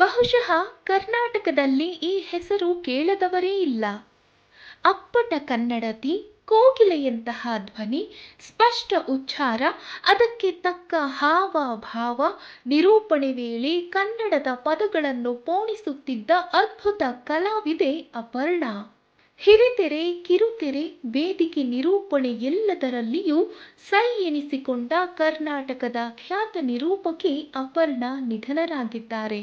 ಬಹುಶಃ ಕರ್ನಾಟಕದಲ್ಲಿ ಈ ಹೆಸರು ಕೇಳದವರೇ ಇಲ್ಲ. ಅಪ್ಪಟ ಕನ್ನಡತಿ ಕೋಗಿಲೆಯಂತಹ ಧ್ವನಿ, ಸ್ಪಷ್ಟ ಉಚ್ಚಾರ, ಅದಕ್ಕೆ ತಕ್ಕ ಹಾವ ಭಾವ ನಿರೂಪಣೆ ವೇಳೆ ಕನ್ನಡದ ಪದಗಳನ್ನು ಪೋಣಿಸುತ್ತಿದ್ದ ಅದ್ಭುತ ಕಲಾವಿದೆ ಅಪರ್ಣಾ. ಹಿರಿತೆರೆ, ಕಿರುತೆರೆ ವೇದಿಕೆ ನಿರೂಪಣೆ ಎಲ್ಲದರಲ್ಲಿಯೂ ಸೈ ಎನಿಸಿಕೊಂಡ ಕರ್ನಾಟಕದ ಖ್ಯಾತ ನಿರೂಪಕಿ ಅಪರ್ಣ ನಿಧನರಾಗಿದ್ದಾರೆ.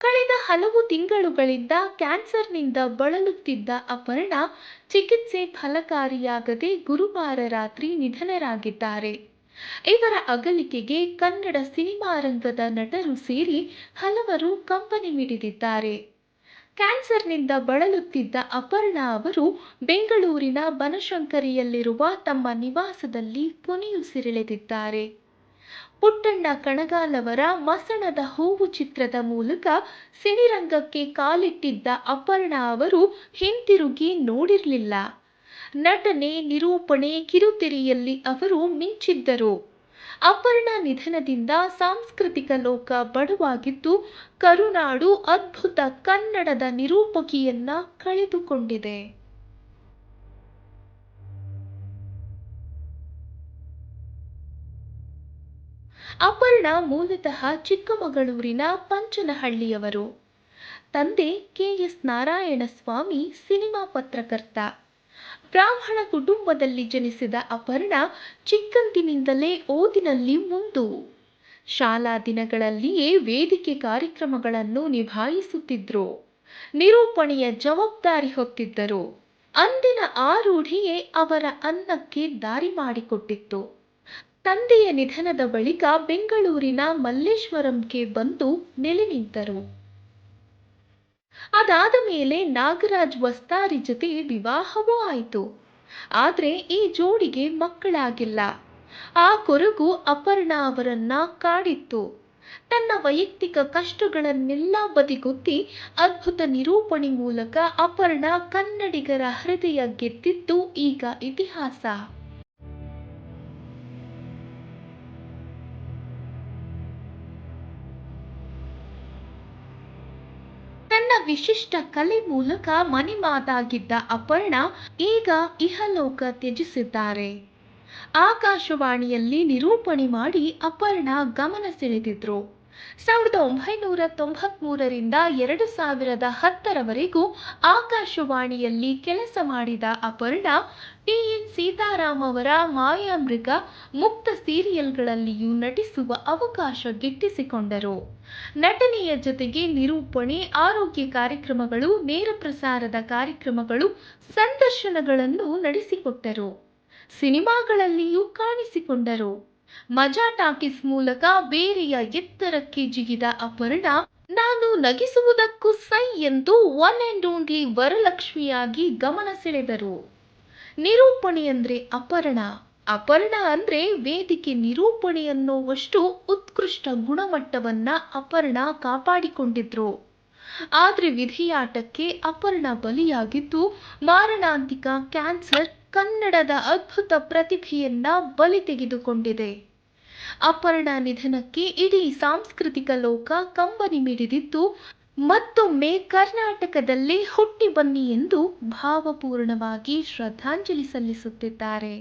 ಕಳೆದ ಹಲವು ತಿಂಗಳುಗಳಿಂದ ಕ್ಯಾನ್ಸರ್ನಿಂದ ಬಳಲುತ್ತಿದ್ದ ಅಪರ್ಣ ಚಿಕಿತ್ಸೆ ಫಲಕಾರಿಯಾಗದೆ ಗುರುವಾರ ರಾತ್ರಿ ನಿಧನರಾಗಿದ್ದಾರೆ. ಇವರ ಅಗಲಿಕೆಗೆ ಕನ್ನಡ ಸಿನಿಮಾ ರಂಗದ ನಟರು ಸೇರಿ ಹಲವರು ಕಂಬನಿ ಮಿಡಿದಿದ್ದಾರೆ. ಕ್ಯಾನ್ಸರ್ನಿಂದ ಬಳಲುತ್ತಿದ್ದ ಅಪರ್ಣಾ ಅವರು ಬೆಂಗಳೂರಿನ ಬನಶಂಕರಿಯಲ್ಲಿರುವ ತಮ್ಮ ನಿವಾಸದಲ್ಲಿ ಕೊನೆಯುಸಿರೆಳೆದಿದ್ದಾರೆ ಪುಟ್ಟಣ್ಣ ಕಣಗಾಲವರ ಮಸಣದ ಹೂವು ಚಿತ್ರದ ಮೂಲಕ ಸಿನಿರಂಗಕ್ಕೆ ಕಾಲಿಟ್ಟಿದ್ದ ಅಪರ್ಣಾ ಅವರು ಹಿಂತಿರುಗಿ ನೋಡಿರಲಿಲ್ಲ. ನಟನೆ, ನಿರೂಪಣೆ, ಕಿರುತೆರೆಯಲ್ಲಿ ಅವರು ಮಿಂಚಿದ್ದರು. ಅಪರ್ಣಾ ನಿಧನದಿಂದ ಸಾಂಸ್ಕೃತಿಕ ಲೋಕ ಬಡವಾಗಿದ್ದು, ಕರುನಾಡು ಅದ್ಭುತ ಕನ್ನಡದ ನಿರೂಪಕಿಯನ್ನ ಕಳೆದುಕೊಂಡಿದೆ. ಅಪರ್ಣ ಮೂಲತಃ ಚಿಕ್ಕಮಗಳೂರಿನ ಪಂಚನಹಳ್ಳಿಯವರು. ತಂದೆ ಕೆ ಎಸ್ ನಾರಾಯಣಸ್ವಾಮಿ, ಸಿನಿಮಾ ಪತ್ರಕರ್ತ. ಬ್ರಾಹ್ಮಣ ಕುಟುಂಬದಲ್ಲಿ ಜನಿಸಿದ ಅಪರ್ಣ ಚಿಕ್ಕಂದಿನಿಂದಲೇ ಓದಿನಲ್ಲಿ ಮುಂದು. ಶಾಲಾ ದಿನಗಳಲ್ಲಿಯೇ ವೇದಿಕೆ ಕಾರ್ಯಕ್ರಮಗಳನ್ನು ನಿಭಾಯಿಸುತ್ತಿದ್ರು. ನಿರೂಪಣೆಯ ಜವಾಬ್ದಾರಿ ಹೊತ್ತಿದ್ದರು. ಅಂದಿನ ಆ ರೂಢಿಯೇ ಅವರ ಅನ್ನಕ್ಕೆ ದಾರಿ ಮಾಡಿಕೊಟ್ಟಿತ್ತು. ತಂದೆಯ ನಿಧನದ ಬಳಿಕ ಬೆಂಗಳೂರಿನ ಮಲ್ಲೇಶ್ವರಂಗೆ ಬಂದು ನೆಲೆ ನಿಂತರು. ಅದಾದ ಮೇಲೆ ನಾಗರಾಜ್ ವಸ್ತಾರಿ ಜೊತೆ ವಿವಾಹವೂ ಆಯಿತು. ಆದರೆ ಈ ಜೋಡಿಗೆ ಮಕ್ಕಳಾಗಿಲ್ಲ. ಆ ಕೊರಗು ಅಪರ್ಣಾ ಅವರನ್ನ ಕಾಡಿತ್ತು. ತನ್ನ ವೈಯಕ್ತಿಕ ಕಷ್ಟಗಳನ್ನೆಲ್ಲ ಬದಿಗೊತ್ತಿ ಅದ್ಭುತ ನಿರೂಪಣೆ ಮೂಲಕ ಅಪರ್ಣ ಕನ್ನಡಿಗರ ಹೃದಯ ಗೆದ್ದಿದ್ದು ಈಗ ಇತಿಹಾಸ. ವಿಶಿಷ್ಟ ಕಲೆ ಮೂಲಕ ಮನೆ ಮಾತಾಗಿದ್ದ ಅಪರ್ಣಾ ಈಗ ಇಹಲೋಕ ತ್ಯಜಿಸಿದ್ದಾರೆ. ಆಕಾಶವಾಣಿಯಲ್ಲಿ ನಿರೂಪಣೆ ಮಾಡಿ ಅಪರ್ಣ ಗಮನ ಸೆಳೆದಿದ್ರು. ಸಾವಿರದ ಒಂಬೈನೂರ ತೊಂಬತ್ಮೂರರಿಂದ ಎರಡು ಸಾವಿರದ ಹತ್ತರವರೆಗೂ ಆಕಾಶವಾಣಿಯಲ್ಲಿ ಕೆಲಸ ಮಾಡಿದ ಅಪರ್ಣ, ಟಿ. ಎನ್. ಸೀತಾರಾಮ್ ಅವರ ಮಾಯಾಮೃಗ ಮುಕ್ತ ಸೀರಿಯಲ್ಗಳಲ್ಲಿಯೂ ನಟಿಸುವ ಅವಕಾಶ ಗಿಟ್ಟಿಸಿಕೊಂಡರು. ನಟನೆಯ ಜೊತೆಗೆ ನಿರೂಪಣೆ, ಆರೋಗ್ಯ ಕಾರ್ಯಕ್ರಮಗಳು, ನೇರ ಪ್ರಸಾರದ ಕಾರ್ಯಕ್ರಮಗಳು, ಸಂದರ್ಶನಗಳನ್ನು ನಡೆಸಿಕೊಟ್ಟರು. ಸಿನಿಮಾಗಳಲ್ಲಿಯೂ ಕಾಣಿಸಿಕೊಂಡರು. ಮಜಾ ಟಾಕೀಸ್ ಮೂಲಕ ಬೇರೆಯ ಎತ್ತರಕ್ಕೆ ಜಿಗಿದ ಅಪರ್ಣ, ನಾನು ನಗಿಸುವುದಕ್ಕೂ ಸೈ ಎಂದು ಒನ್ ಅಂಡ್ ಓನ್ಲಿ ವರಲಕ್ಷ್ಮಿಯಾಗಿ ಗಮನ ಸೆಳೆದರು. ನಿರೂಪಣೆ ಅಂದ್ರೆ ಅಪರ್ಣ. ಅಪರ್ಣ ಅಂದ್ರೆ ವೇದಿಕೆ ನಿರೂಪಣೆ ಅನ್ನೋವಷ್ಟು ಉತ್ಕೃಷ್ಟ ಗುಣಮಟ್ಟವನ್ನ ಅಪರ್ಣ ಕಾಪಾಡಿಕೊಂಡಿದ್ರು. ಆದ್ರೆ ವಿಧಿಯಾಟಕ್ಕೆ ಅಪರ್ಣ ಬಲಿಯಾಗಿದ್ದು ಮಾರಣಾಂತಿಕ ಕ್ಯಾನ್ಸರ್ ಕನ್ನಡದ ಅದ್ಭುತ ಪ್ರತಿಭೆಯನ್ನ ಬಲಿ ತೆಗೆದುಕೊಂಡಿದೆ. ಅಪರ್ಣ ನಿಧನಕ್ಕೆ ಇಡೀ ಸಾಂಸ್ಕೃತಿಕ ಲೋಕ ಕಂಬನಿ ಮಿಡಿದಿದ್ದು, ಮತ್ತೊಮ್ಮೆ ಕರ್ನಾಟಕದಲ್ಲಿ ಹುಟ್ಟಿ ಬನ್ನಿ ಎಂದು ಭಾವಪೂರ್ಣವಾಗಿ ಶ್ರದ್ಧಾಂಜಲಿ ಸಲ್ಲಿಸುತ್ತಿದ್ದಾರೆ.